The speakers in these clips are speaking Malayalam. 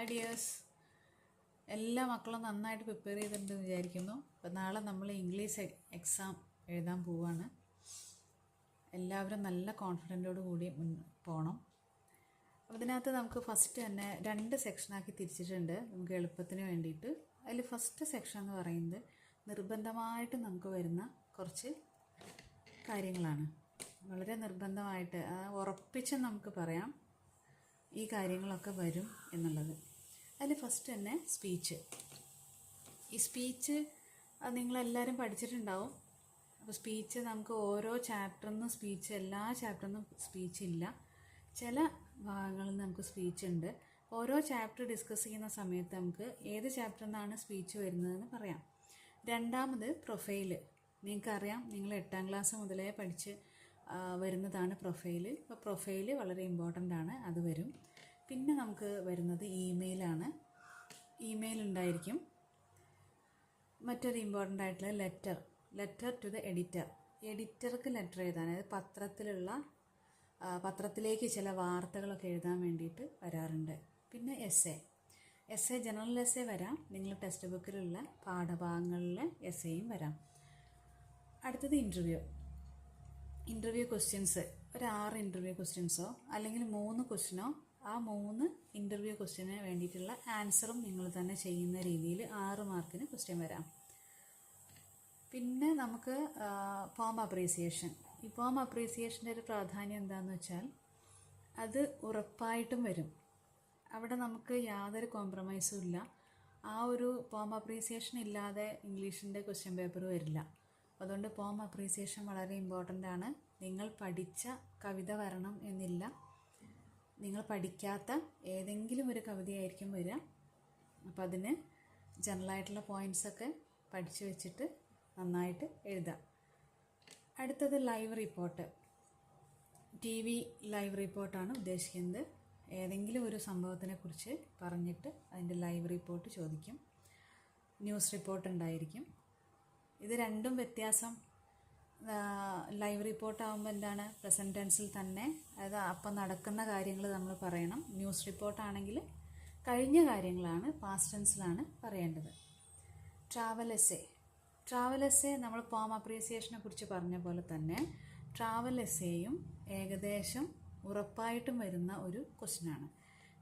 ഹായ് ഡിയേഴ്സ് എല്ലാ മക്കളും നന്നായിട്ട് പ്രിപ്പയർ ചെയ്തിട്ടുണ്ട് എന്ന് വിചാരിക്കുന്നു. അപ്പം നാളെ നമ്മൾ ഇംഗ്ലീഷ് എക്സാം എഴുതാൻ പോവുകയാണ് എല്ലാവരും നല്ല കോൺഫിഡന്റോട് കൂടി മുൻ പോകണം അപ്പോൾ നമുക്ക് ഫസ്റ്റ് തന്നെ രണ്ട് സെക്ഷനാക്കി തിരിച്ചിട്ടുണ്ട്. നമുക്ക് എളുപ്പത്തിന് വേണ്ടിയിട്ട്. അതിൽ ഫസ്റ്റ് സെക്ഷൻ എന്ന് പറയുന്നത് നിർബന്ധമായിട്ട് നമുക്ക് വരുന്ന കുറച്ച് കാര്യങ്ങളാണ്. വളരെ നിർബന്ധമായിട്ട് ഉറപ്പിച്ച് നമുക്ക് പറയാം ഈ കാര്യങ്ങളൊക്കെ വരും എന്നുള്ളത്. അതിൽ ഫസ്റ്റ് തന്നെ സ്പീച്ച് ഈ സ്പീച്ച് അത് നിങ്ങളെല്ലാവരും പഠിച്ചിട്ടുണ്ടാവും. അപ്പോൾ സ്പീച്ച് നമുക്ക് ഓരോ ചാപ്റ്ററിൽ നിന്നും സ്പീച്ച് എല്ലാ ചാപ്റ്ററിൽ നിന്നും സ്പീച്ച് ഇല്ല. ചില ഭാഗങ്ങളിൽ നമുക്ക് സ്പീച്ച് ഉണ്ട്. ഓരോ ചാപ്റ്റർ ഡിസ്കസ് ചെയ്യുന്ന സമയത്ത് നമുക്ക് ഏത് ചാപ്റ്ററിൽ നിന്നാണ് സ്പീച്ച് വരുന്നതെന്ന് പറയാം. രണ്ടാമത് പ്രൊഫൈൽ നിങ്ങൾക്കറിയാം നിങ്ങൾ എട്ടാം ക്ലാസ് മുതലേ പഠിച്ച് വരുന്നതാണ് പ്രൊഫൈൽ അപ്പോൾ പ്രൊഫൈൽ വളരെ ഇമ്പോർട്ടന്റ് ആണ്. അത് വരും. പിന്നെ നമുക്ക് വരുന്നത് ഇമെയിലാണ് ഇമെയിൽ ഉണ്ടായിരിക്കും. മറ്റൊരു ഇമ്പോർട്ടന്റ് ആയിട്ടുള്ള letter letter to the editor എഡിറ്റർക്ക് letter എഴുതാൻ അതായത് പത്രത്തിലുള്ള പത്രത്തിലേക്ക് ചില വാർത്തകളൊക്കെ എഴുതാൻ വേണ്ടിയിട്ട് വരാറുണ്ട്. പിന്നെ S A S A general S A വരാം. നിങ്ങൾ ടെക്സ്റ്റ് ബുക്കിലുള്ള പാഠഭാഗങ്ങളിലെ എസ് എയും വരാം. അടുത്തത് ഇന്റർവ്യൂ ഇന്റർവ്യൂ ക്വസ്റ്റ്യൻസ് ഒരു ആറ് ഇന്റർവ്യൂ ക്വസ്റ്റ്യൻസോ അല്ലെങ്കിൽ മൂന്ന് ക്വസ്റ്റ്യനോ ആ മൂന്ന് ഇന്റർവ്യൂ ക്വസ്റ്റ്യന് വേണ്ടിയിട്ടുള്ള ആൻസറും നിങ്ങൾ തന്നെ ചെയ്യുന്ന രീതിയിൽ ആറ് മാർക്കിന് ക്വസ്റ്റ്യൻ വരാം. പിന്നെ നമുക്ക് ഫോം അപ്രീസിയേഷൻ ഈ ഫോം അപ്രീസിയേഷന്റെ ഒരു പ്രാധാന്യം എന്താണെന്ന് വെച്ചാൽ അത് ഉറപ്പായിട്ടും വരും. അവിടെ നമുക്ക് യാതൊരു കോംപ്രമൈസും ഇല്ല. ആ ഒരു ഫോം അപ്രീസിയേഷൻ ഇല്ലാതെ ഇംഗ്ലീഷിന്റെ ക്വസ്റ്റ്യൻ പേപ്പർ വരില്ല. അതുകൊണ്ട് ഫോം അപ്രീസിയേഷൻ വളരെ ഇമ്പോർട്ടന്റ് ആണ്. നിങ്ങൾ പഠിച്ച കവിത വരണം എന്നില്ല. നിങ്ങൾ പഠിക്കാത്ത ഏതെങ്കിലും ഒരു കവിതയായിരിക്കും വരിക. അപ്പോൾ അതിന് ജനറലായിട്ടുള്ള ഒക്കെ പഠിച്ചു വെച്ചിട്ട് നന്നായിട്ട് എഴുതാം. അടുത്തത് ലൈവ് റിപ്പോർട്ട് ടി വി ലൈവ് റിപ്പോർട്ടാണ് ഉദ്ദേശിക്കുന്നത്. ഏതെങ്കിലും ഒരു സംഭവത്തിനെ കുറിച്ച് പറഞ്ഞിട്ട് അതിന്റെ ലൈവ് റിപ്പോർട്ട് ചോദിക്കും. ന്യൂസ് റിപ്പോർട്ട് ഉണ്ടായിരിക്കും. ഇത് രണ്ടും വ്യത്യാസം ലൈവ് റിപ്പോർട്ട് ആകുമ്പോൾ എന്താണ്? പ്രസന്റ് ടെൻസിൽ തന്നെ അതായത് അപ്പം നടക്കുന്ന കാര്യങ്ങൾ നമ്മൾ പറയണം. ന്യൂസ് റിപ്പോർട്ടാണെങ്കിൽ കഴിഞ്ഞ കാര്യങ്ങളാണ് പാസ്റ്റ് ടെൻസിലാണ് പറയേണ്ടത്. ട്രാവൽ എസ്സേ ട്രാവൽ എസ്സേ നമ്മൾ പോം അപ്രീസിയേഷനെ കുറിച്ച് പറഞ്ഞ പോലെ തന്നെ ട്രാവൽ എസ്സേയും ഏകദേശം ഉറപ്പായിട്ടും വരുന്ന ഒരു ക്വസ്റ്റ്യനാണ്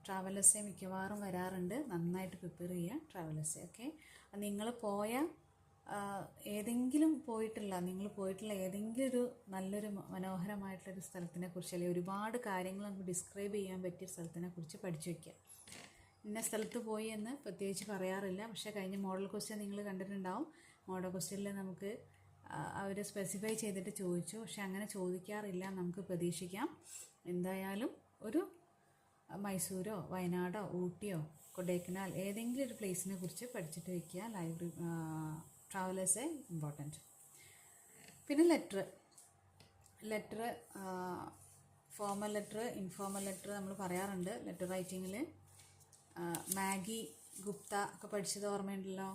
ട്രാവൽ എസ്സേ മിക്കവാറും വരാറുണ്ട്. നന്നായിട്ട് പ്രിപ്പയർ ചെയ്യുക ട്രാവൽ എസ്സേ ഓക്കെ നിങ്ങൾ പോയ ഏതെങ്കിലും പോയിട്ടുള്ള നിങ്ങൾ പോയിട്ടുള്ള ഏതെങ്കിലും ഒരു നല്ലൊരു മനോഹരമായിട്ടുള്ളൊരു സ്ഥലത്തിനെ കുറിച്ച് അല്ലെങ്കിൽ ഒരുപാട് കാര്യങ്ങൾ നമുക്ക് ഡിസ്ക്രൈബ് ചെയ്യാൻ പറ്റിയ സ്ഥലത്തിനെ കുറിച്ച് പഠിച്ചു വയ്ക്കുക ഇന്ന സ്ഥലത്ത് പോയി എന്ന് പ്രത്യേകിച്ച് പറയാറില്ല. പക്ഷേ കഴിഞ്ഞ മോഡൽ ക്വസ്റ്റ്യൻ നിങ്ങൾ കണ്ടിട്ടുണ്ടാവും. മോഡൽ ക്വസ്റ്റ്യനിൽ നമുക്ക് അവർ സ്പെസിഫൈ ചെയ്തിട്ട് ചോദിച്ചു. പക്ഷെ അങ്ങനെ ചോദിക്കാറില്ല നമുക്ക് പ്രതീക്ഷിക്കാം. എന്തായാലും ഒരു മൈസൂരോ വയനാടോ ഊട്ടിയോ കൊടൈക്കനാൽ ഏതെങ്കിലും ഒരു പ്ലേസിനെ കുറിച്ച് പഠിച്ചിട്ട് വയ്ക്കുക ലൈബ്രറി ട്രാവലേഴ്സ് ഇമ്പോർട്ടന്റ് പിന്നെ letter letter formal letter informal letter നമ്മൾ പറയാറുണ്ട്. ലെറ്റർ റൈറ്റിങ്ങിൽ മാഗി ഗുപ്ത ഒക്കെ പഠിച്ചത് ഓർമ്മയുണ്ടല്ലോ?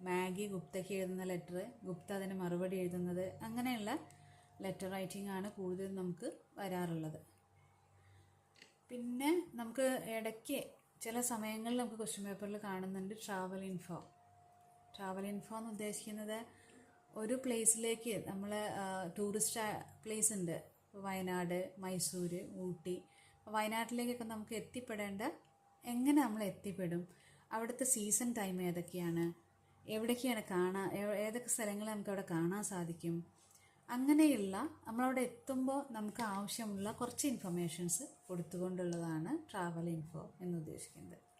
മാഗി ഗുപ്തയ്ക്ക് എഴുതുന്ന ലെറ്റർ ഗുപ്ത അതിന് മറുപടി എഴുതുന്നത് അങ്ങനെയുള്ള ലെറ്റർ റൈറ്റിംഗ് ആണ് കൂടുതലും നമുക്ക് വരാറുള്ളത്. പിന്നെ നമുക്ക് ഇടയ്ക്ക് ചില സമയങ്ങളിൽ നമുക്ക് ക്വസ്റ്റ്യൻ പേപ്പറിൽ കാണുന്നുണ്ട് ട്രാവൽ ഇൻഫോ ട്രാവൽ ഇൻഫോ എന്ന് ഉദ്ദേശിക്കുന്നത് ഒരു പ്ലേസിലേക്ക് നമ്മൾ ടൂറിസ്റ്റ് പ്ലേസ് ഉണ്ട്. വയനാട് മൈസൂർ ഊട്ടി. വയനാട്ടിലേക്കൊക്കെ നമുക്ക് എത്തിപ്പെടേണ്ട എങ്ങനെ നമ്മൾ എത്തിപ്പെടും? അവിടുത്തെ സീസൺ ടൈം ഏതൊക്കെയാണ്? എവിടേക്കാണ് കാണാൻ ഏതൊക്കെ സ്ഥലങ്ങൾ നമുക്ക് അവിടെ കാണാൻ സാധിക്കും? അങ്ങനെയുള്ള നമ്മളവിടെ എത്തുമ്പോൾ നമുക്ക് ആവശ്യമുള്ള കുറച്ച് ഇൻഫർമേഷൻസ് കൊടുത്തുകൊണ്ടുള്ളതാണ് ട്രാവൽ ഇൻഫോ എന്ന് ഉദ്ദേശിക്കുന്നത്.